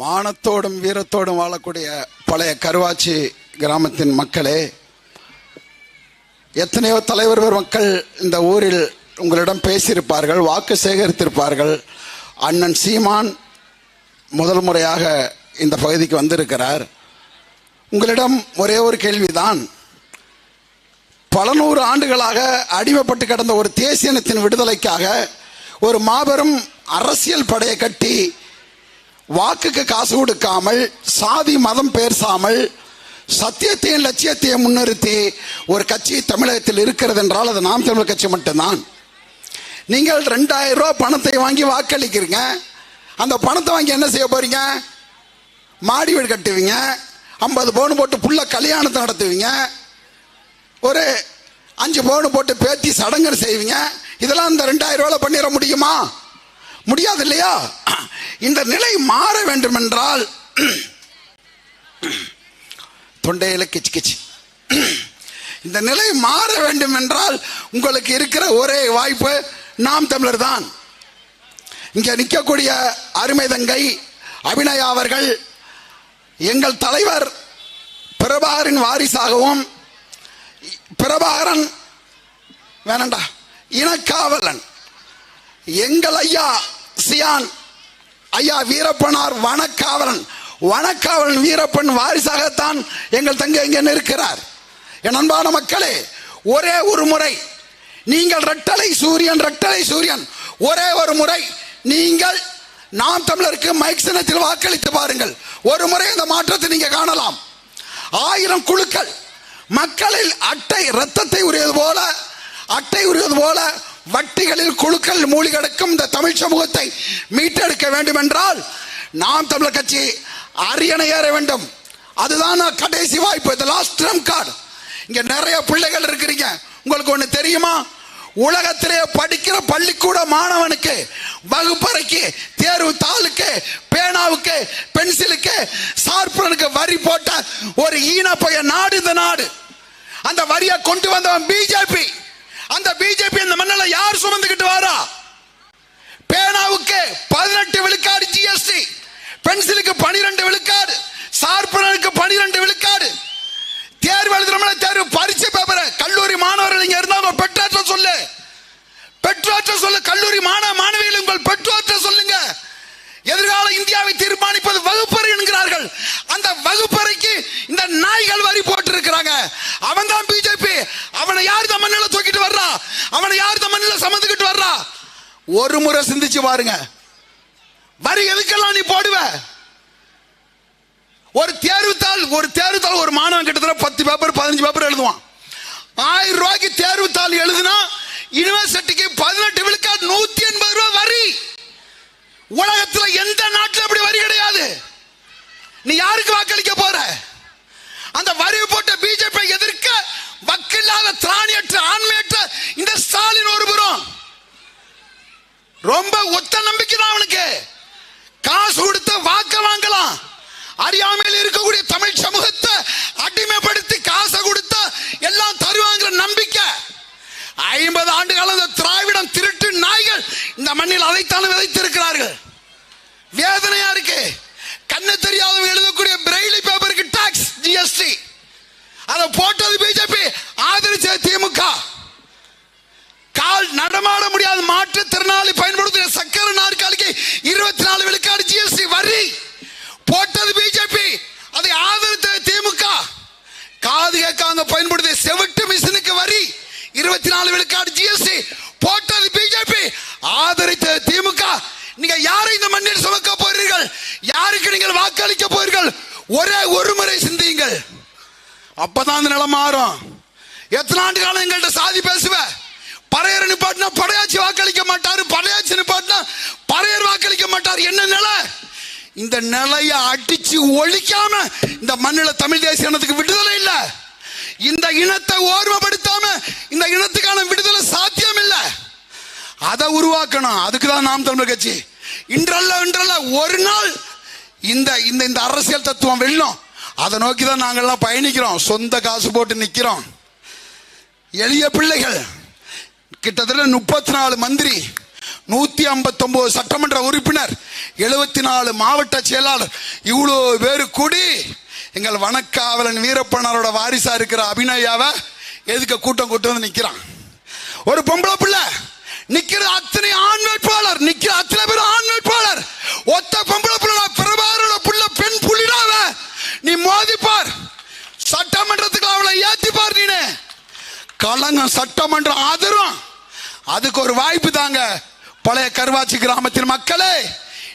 மானத்தோடும் வீரத்தோடும் வாழக்கூடிய பழைய கருவாச்சி கிராமத்தின் மக்களே எத்தனையோ தலைவர் மக்கள் இந்த ஊரில் உங்களிடம் பேசியிருப்பார்கள் வாக்கு சேகரித்திருப்பார்கள். அண்ணன் சீமான் முதல் முறையாக இந்த பகுதிக்கு வந்திருக்கிறார். உங்களிடம் ஒரே ஒரு கேள்விதான். பல நூறு ஆண்டுகளாக அடிமைப்பட்டு கிடந்த ஒரு தேசிய இனத்தின் விடுதலைக்காக ஒரு மாபெரும் அரசியல் படையை கட்டி வாக்குக்கு காசு கொடுக்காமல் சாதி மதம் பேசாமல் சத்தியத்தையும் லட்சியத்தையும் முன்னிறுத்தி ஒரு கட்சி தமிழகத்தில் இருக்கிறது என்றால் அது நாம் தமிழ் கட்சி மட்டும்தான். நீங்கள் ரெண்டாயிரம் ரூபா பணத்தை வாங்கி வாக்களிக்கிறீங்க. அந்த பணத்தை வாங்கி என்ன செய்ய போறீங்க? மாடி வீடு கட்டுவீங்க. ஐம்பது பவுன் போட்டு புள்ள கல்யாணத்தை நடத்துவீங்க. ஒரு அஞ்சு பவுன் போட்டு பேத்தி சடங்கு செய்வீங்க. இதெல்லாம் இந்த ரெண்டாயிரம் ரூபாய் பண்ணிட முடியுமா? முடியாது இல்லையா? இந்த நிலை மாற வேண்டும் என்றால் தொண்டையில கிச்சு கிச்சு. இந்த நிலை மாற வேண்டும் என்றால் உங்களுக்கு இருக்கிற ஒரே வாய்ப்பு நாம் தமிழர் தான். இங்கே நிற்கக்கூடிய அருமைதங்கை அபிநயா அவர்கள் எங்கள் தலைவர் பிரபாகரின் வாரிசாகவும் பிரபாகரன் வேணண்டா இனக்காவலன். எங்கள் ஐயா சியான் ஐயா வீரப்பனார் வனக்காவலன். வனக்காவலன் வீரப்பன் வாரிசாகத்தான் எங்கள் தங்கை இங்கே இருக்கிறார் என் அன்பான மக்களே ஒரே ஒரு முறை நீங்கள் ரெட்டலை சூரியன் ரெட்டலை சூரியன் ஒரே ஒரு முறை நீங்கள் நாம் தமிழருக்கு மைக் சின்னத்தில் வாக்களித்து பாருங்கள். ஒரு முறை இந்த மாற்றத்தை நீங்க காணலாம். ஆயிரம் குழுக்கள் மக்களில் அட்டை ரத்தத்தை உரியது போல அட்டை உரியது போல வட்டிகளில் குழுக்கள் மூழ்கி கிடக்கும் இந்த தமிழ் சமூகத்தை மீட்டெடுக்க வேண்டும் என்றால் நாம் தமிழர் கட்சி அரியணை ஏற வேண்டும். அதுதான் கடைசி வாய்ப்பு இந்த லாஸ்ட் ட்ரம் கார்டு இங்க நிறைய பிள்ளைகள் இருக்கிறீங்க. உங்களுக்கு ஒண்ணு தெரியுமா? உலகத்திலே படிக்கிற பள்ளிக்கூட மாணவனுக்கு வகுப்பறைக்கு தேர்வு தாளுக்கு பேனாவுக்கு பென்சிலுக்கு சார்பனுக்கு வரி போட்ட ஒரு ஈன பைய நாடு இந்த நாடு. அந்த வரியை கொண்டு வந்தவன் பிஜேபி அந்த பிஜேபி இந்த மண்ணில் யார் சுமந்துக்கிட்டு வாரா? பேனாவுக்கு பதினெட்டு விழுக்காடு ஜிஎஸ்டி பென்சிலுக்கு பனிரெண்டு விழுக்காடு சார்பனுக்கு பனிரெண்டு விழுக்காடு தேர்வு எழுதுறோம்ல தேர்வு பரிசு பேப்பர் கல்லூரி மாணவர்கள் இங்க இருந்தாங்க பெற்றோற்ற சொல்லு பெற்றோற்ற சொல்லு கல்லூரி மாணவ மாணவிகள் உங்கள் பெற்றோற்ற சொல்லுங்க எதிர்கால இந்தியாவை தீர்மானிப்பது வகுப்பறை என்கிறார்கள் அந்த வகுப்பறைக்கு இந்த நாய்கள் வரி போட்டு இருக்கிறாங்க அவன் தான் பிஜேபி அவனை யார் இந்த மண்ணில தூக்கிட்டு வர்றா அவனை யார் இந்த மண்ணில் சமந்துக்கிட்டு வர்றா. ஒரு முறை சிந்திச்சு பாருங்க. வரி எதுக்கெல்லாம் நீ போடுவ? ஒரு தேர்வுத்தாள் ஒரு தேர்வுத்தாள் ஒரு மாணவன் கிட்டத்தட்ட பத்து பேப்பர் பதினஞ்சு பேப்பர் எழுதுவான். ஆயிரம் ரூபாய்க்கு தேர்வுத்தாள் எழுதுனா யூனிவர்சிட்டிக்கு பதினெட்டு விழுக்காடு நூத்தி எண்பது ரூபாய் வரி. உலகத்துல எந்த நாட்டில் அப்படி வரி கிடையாது? நீ யாருக்கு வாக்களிக்க போற? அந்த வரி போட்ட பிஜேபி எதிர்க்க வக்கில்லாத திராணியற்ற ஆண்மையற்ற இந்த ஸ்டாலின் ஒரு புறம் ரொம்ப ஒத்த நம்பிக்கை தான் அவனுக்கு. காசு கொடுத்து வாக்க வாங்கலாம். அறியாமையில் இருக்கக்கூடிய தமிழ் சமூகத்தை அடிமைப்படுத்தி காசை கொடுத்த எல்லாம் தருவாங்கிற நம்பிக்கை. ஐம்பது ஆண்டு கால திராவிடம் திருட்டு நாய்கள் இந்த மண்ணில் அதைத்தான் விதைத்திருக்கிறார்கள். வேதனையா இருக்கு. கண்ணு தெரியாதவங்க எழுதக்கூடிய பிரெய்லி பேப்பர் ஜிஎஸ்டி அதை போட்டது பிஜேபி ஆதரிச்ச திமுக. கால் நடமாட முடியாத மாற்றுத்திறனாளி பயன்படுத்திய சக்கர நாற்காலிக்கு இருபத்தி நாலு விழுக்காடு ஜிஎஸ்டி வரி. போட்டது பிஜேபி அதை ஆதரித்த திமுக. காது கேட்காம பயன்படுத்திய செவிட்டு மிஷினுக்கு வரி. இருபத்தி நாலு விழுக்காடு ஜிஎஸ்டி போட்டது பிஜேபி ஆதரித்த திமுக. நீங்க யாரை இந்த மண்ணில் சுமக்க போறீர்கள் யாருக்கு நீங்கள் வாக்களிக்க போறீர்கள் ஒரே ஒரு முறை சிந்தியுங்கள். அப்பதான் அந்த நிலம் மாறும். எத்தனை ஆண்டு காலம் எங்கள்கிட்ட சாதி பேசுவ? பறையர் நிப்பாட்டினா படையாச்சி வாக்களிக்க மாட்டாரு. படையாச்சி நிப்பாட்டினா பறையர் வாக்களிக்க மாட்டார். என்ன நிலை? இந்த நிலையை அடிச்சு ஒழிக்காம இந்த மண்ணில் தமிழ் தேசிய இனத்துக்கு விடுதலை இல்லை. இந்த இனத்தை ஓர்மைப்படுத்தாம இந்த இனத்துக்கான விடுதலை சாத்தியம் இல்லை. அதை உருவாக்கணும். அதுக்கு தான் நாம் தமிழர் கட்சி. இன்றல்ல இன்றல்ல ஒரு நாள் இந்த இந்த இந்த அரசியல் தத்துவம் வெல்லும். அதை நோக்கி தான் நாங்கள்லாம் பயணிக்கிறோம். சொந்த காசு போட்டு நிக்கிறோம். எளிய பிள்ளைகள் கிட்டத்தட்ட முப்பத்தி நாலு மந்திரி நூத்தி ஐம்பத்தொம்போது சட்டமன்ற உறுப்பினர் எழுபத்தி நாலு மாவட்ட செயலாளர் இவ்வளோ பேரு கூடி எங்கள் வனக்காவலன் வீரப்பனாரோட வாரிசா இருக்கிற அபிநயாவை எதுக்கு கூட்டம் கூட்டம் வந்து நிக்கிறான்? ஒரு பொம்பளை பிள்ளை நிக்கிற அத்தனை ஆண் வேட்பாளர் நிக்கிற அத்தனை பேர் ஆண் வேட்பாளர். ஒத்த பொம்பளை பிள்ளை சட்டமன்றத்துக்கு அவளை ஏத்திப்பார் பாருனே கலங்கம் சட்டமன்றம் ஆதரும். அதுக்கு ஒரு வாய்ப்பு தாங்க. பழைய கருவாச்சி கிராமத்தின் மக்களே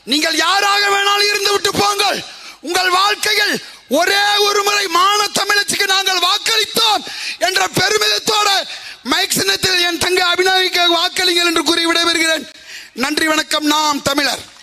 நீங்கள் யாராக வேணாலும் இருந்து விட்டு போங்கள். உங்கள் வாழ்க்கையில் ஒரே ஒரு முறை மான தமிழச்சிக்கு நாங்கள் வாக்களித்தோம் என்ற பெருமிதத்தோட மைக் சின்னத்தில் என் தங்கை அபிநவிக்க வாக்களிங்கள் என்று கூறி விடைபெறுகிறேன். நன்றி வணக்கம். நாம் தமிழர்.